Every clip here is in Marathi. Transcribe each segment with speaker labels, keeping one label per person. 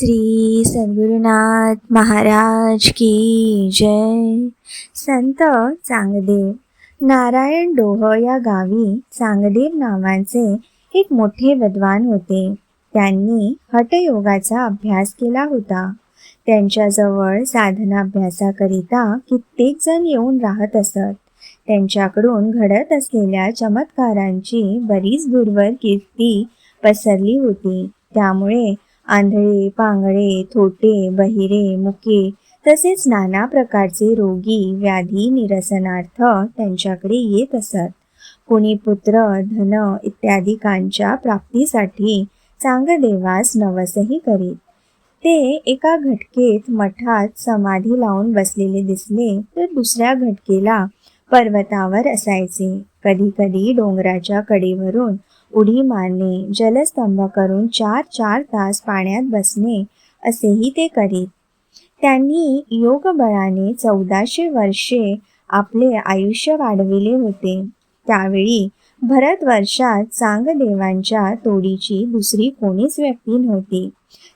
Speaker 1: श्री सद्गुरुनाथ महाराज की जय. संत चांगदेव. नारायण डोह या गावी चांगदेव नावाचे एक मोठे विद्वान होते. त्यांनी हठयोगाचा अभ्यास केला होता. त्यांच्याजवळ साधनाभ्यासाकरिता कित्येक जण येऊन राहत असत. त्यांच्याकडून घडत असलेल्या चमत्कारांची बरीच दूरवर कीर्ती पसरली होती. त्यामुळे आंधळे पांगळे थोटे बहिरे मुके तसेच नाना प्रकारचे रोगी व्याधी निरसनार्थ त्यांच्याकडे येत असत. कोणी पुत्र धन इत्यादिकांच्या प्राप्तीसाठी चांगदेवास नवसही करीत. ते एका घटकेत मठात समाधी लावून बसलेले दिसले तर दुसऱ्या घटकेला पर्वतावर असायचे. कधी कधी डोंगराच्या कडेवरून उडी मारणे जलस्तंभ करून चार चार तास पाण्यात बसणे असेही ते करीत. त्यांनी योगबळाने चौदाशे वर्षे आपले आयुष्य वाढविले होते. त्यावेळी भरतवर्षात चांगदेवांच्या तोडीची दुसरी कोणीच व्यक्ती नव्हती.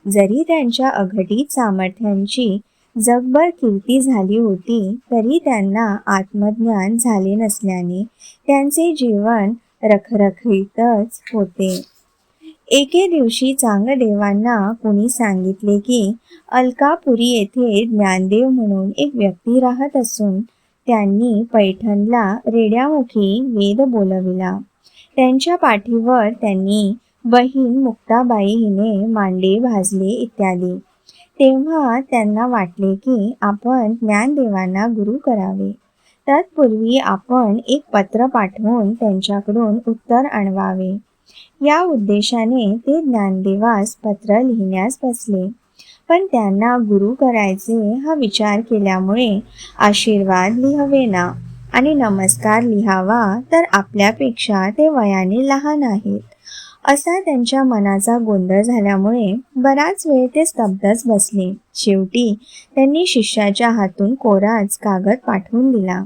Speaker 1: जरी त्यांच्या अघटित सामर्थ्यांची जगभर कीर्ती झाली होती तरी त्यांना आत्मज्ञान झाले नसल्याने त्यांचे जीवन रखरखीतच होते. एके दिवशी चांगदेवांना कुणी सांगितले की अलकापुरी येथे ज्ञानदेव म्हणून एक व्यक्ती राहत असून त्यांनी पैठणला रेड्यामुखी वेद बोलविला. त्यांच्या पाठीवर त्यांनी बहीण मुक्ताबाई हिने मांडे भाजले इत्यादी. तेव्हा त्यांना वाटले की आपण ज्ञानदेवांना गुरु करावे. तत्पूर्वी आपण एक पत्र पाठवून त्यांच्याकडून उत्तर आणवावे या उद्देशाने ते ज्ञानदेवास पत्र लिहिण्यास बसले. पण त्यांना गुरु करायचे हा विचार केल्यामुळे आशीर्वाद लिहावेना आणि नमस्कार लिहावा तर आपल्यापेक्षा ते वयाने लहान आहेत. असा त्यांच्या मनाचा गोंधळ झाल्यामुळे बराच वेळ ते स्तब्धच बसले. शेवटी त्यांनी शिष्याच्या हातून कोराच कागद पाठवून दिला.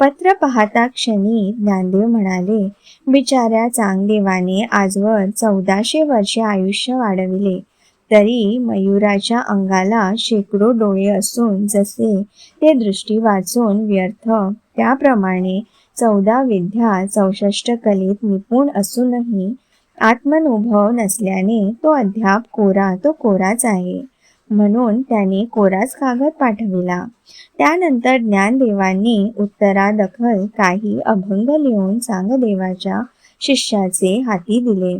Speaker 1: पत्र पाहता क्षणी ज्ञानदेव म्हणाले बिचाऱ्या चांगदेवाने आजवर चौदाशे वर्षे आयुष्य वाढविले. तरी मयुराच्या अंगाला शेकडो डोळे असून जसे ते दृष्टी वाचून व्यर्थ त्याप्रमाणे चौदा विद्या चौसष्ट कलेत निपुण असूनही आत्मनुभव नसल्याने तो अद्याप कोरा तो कोराच आहे. म्हणून त्याने कोराच कागद पाठविला. त्यानंतर ज्ञानदेवांनी उत्तरादखल काही अभंग लिहून चांगदेवाच्या शिष्याचे हाती दिले.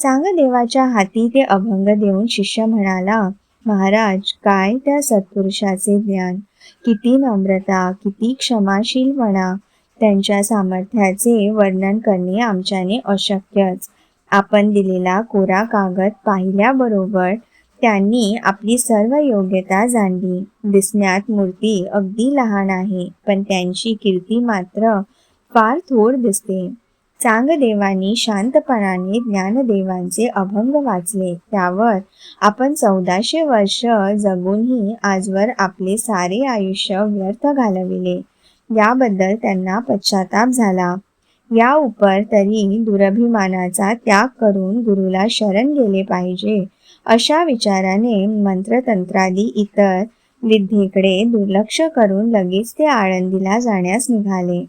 Speaker 1: चांगदेवाच्या हाती ते अभंग देऊन शिष्य म्हणाला महाराज काय त्या सत्पुरुषाचे ज्ञान? किती नम्रता किती क्षमाशीलपणा त्यांच्या सामर्थ्याचे वर्णन करणे आमच्याने अशक्यच. आपण दिलेला कोरा कागद पाहिल्याबरोबर त्यांनी आपली सर्व योग्यता जाणली. दिसण्यात मूर्ती अगदी लहान आहे पण त्यांची कीर्ती मात्र फार थोड दिसते. चांगदेवानी शांतपणाने ज्ञानदेवांचे अभंग वाचले. त्यावर आपण चौदाशे वर्ष जगूनही आजवर आपले सारे आयुष्य व्यर्थ घालविले. याबद्दल त्यांना पश्चाताप झाला. या उपर तरी दुरभिमानाचा त्याग करून गुरुला शरण गेले पाहिजे अशा विचाराने मंत्रतंत्रादी इतर विद्येकडे दुर्लक्ष करून लगेच ते आळंदीला जाण्यास निघाले.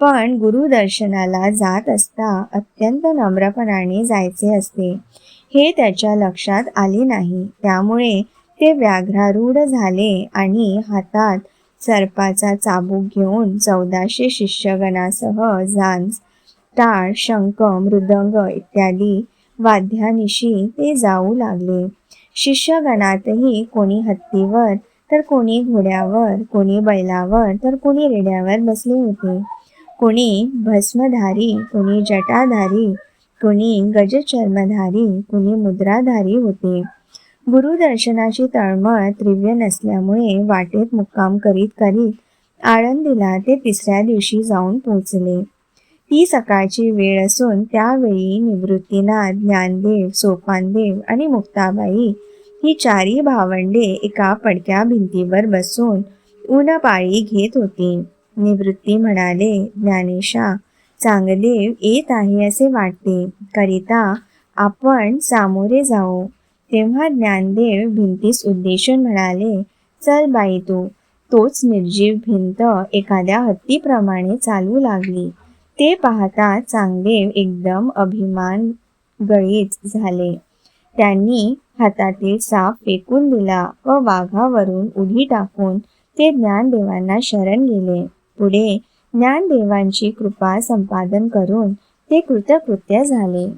Speaker 1: पण गुरुदर्शनाला जात असता अत्यंत नम्रपणाने जायचे असते. हे त्याच्या लक्षात आले नाही. त्यामुळे ते व्याघ्रारूढ झाले आणि हातात सर्पाचा चाबूक घेऊन चौदाशे शिष्यगणासह झांज टाळ शंख मृदंग इत्यादी वाद्यानिशी ते जाऊ लागले. शिष्यगणातही कोणी हत्तीवर तर कोणी घोड्यावर कोणी बैलावर तर कोणी रेड्यावर बसले होते. कोणी भस्मधारी कोणी जटाधारी कोणी गजचर्मधारी कोणी मुद्राधारी होते. गुरुदर्शनाची तळमळ तीव्र नसल्यामुळे वाटेत मुक्काम करीत करीत आळंदीला ते तिसऱ्या दिवशी जाऊन पोचले ती सकाळची वेळ असून त्यावेळी निवृत्तीनाथ ज्ञानदेव सोपानदेव आणि मुक्ताबाई ही चारी भावंडे एका पडक्या भिंतीवर बसून ऊनपाळी घेत होती. निवृत्ती म्हणाले ज्ञानेशा चांगदेव येत आहे असे वाटते. करिता आपण सामोरे जाऊ. तेव्हा ज्ञानदेव भिंतीस उद्देशून म्हणाले चल बाई तू. तोच निर्जीव भिंत एखाद्या हत्तीप्रमाणे चालू लागली. ते पाहता चांगदेव एकदम अभिमान गळीत झाले. त्यांनी हातातील साप फेकून दिला व वाघावरून उडी टाकून ते ज्ञानदेवांना शरण गेले. पुढे ज्ञानदेवांची कृपा संपादन करून ते कृतकृत्य झाले.